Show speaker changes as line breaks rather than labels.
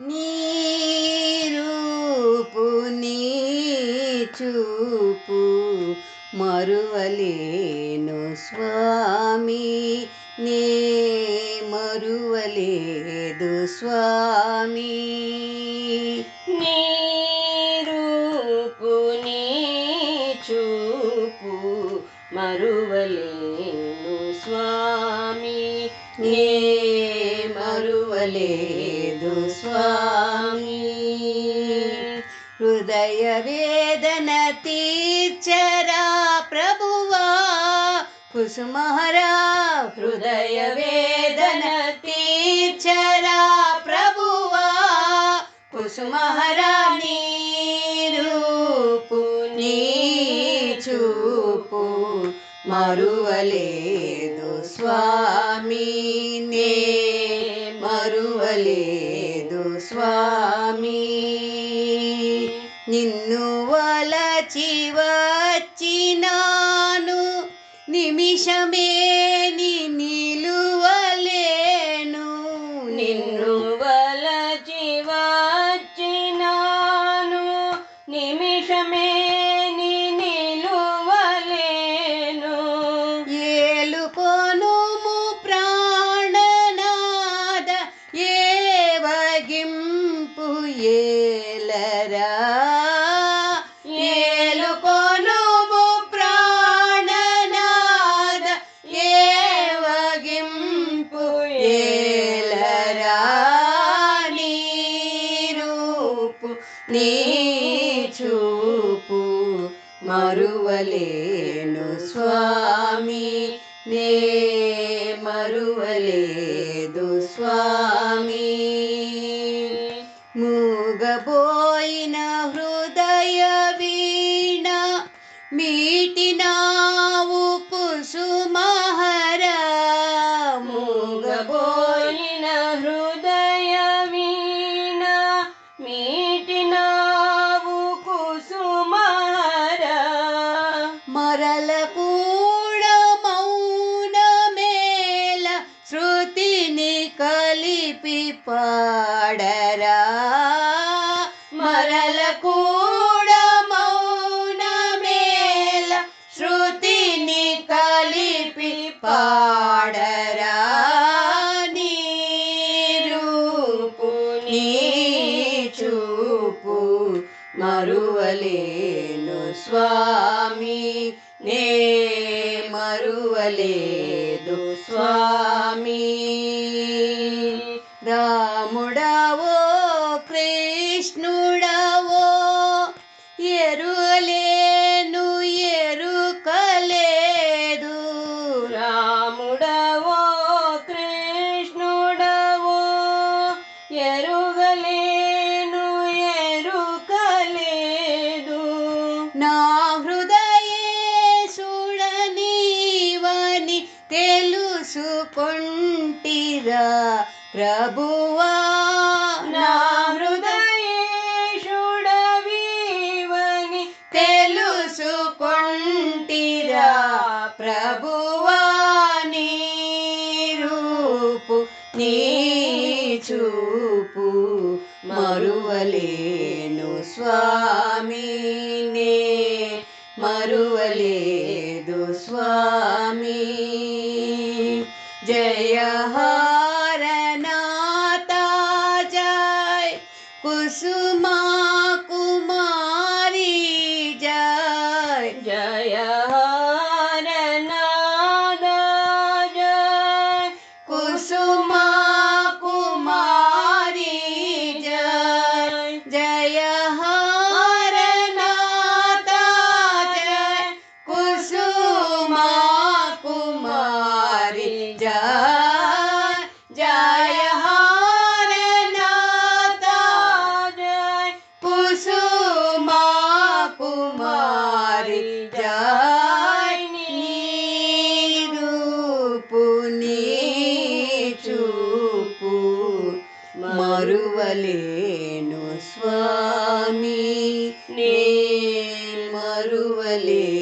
నీరూపు నీ చూపు మరువలేను స్వామి. నే మరువలేదు స్వామి.
నీ
మారువలేదు స్వామి. హృదయ వేదన తీర్చరా ప్రభువా. కుసుమహరా హృదయ వేదన తీర్చరా ప్రభువా. కుసుమహరా నీ నీ చూపు మరువలేదు స్వామీ. లేదు స్వామి. నిన్ను వలచి వచ్చినాను నిమిషమే నీ చూపు మరువలేను స్వామి. నే మరువలేదు స్వామి. మూగబోయిన హృదయ వీణ మీటినావు కుసుమహర శృతిని కలిపి పాడరా. మరల కూడా మౌనమేల శృతిని కలిపి పాడరా. నీ నీ చూపు మరువలేను స్వామి నే మరువలేదు స్వామి. రాముడవో కృష్ణుడవో ఎరులేను ఎరుకలేదు.
రాముడవో కృష్ణుడవో
ఎరు ప్రభువా
నా హృదయేషుడవీవని
తెలుసుకొంటిరా. ప్రభువా నీ రూపు నీ చూపు మరువలేను స్వామినే మరువలేదు స్వామి. कुसुमा நீ மறுவலே.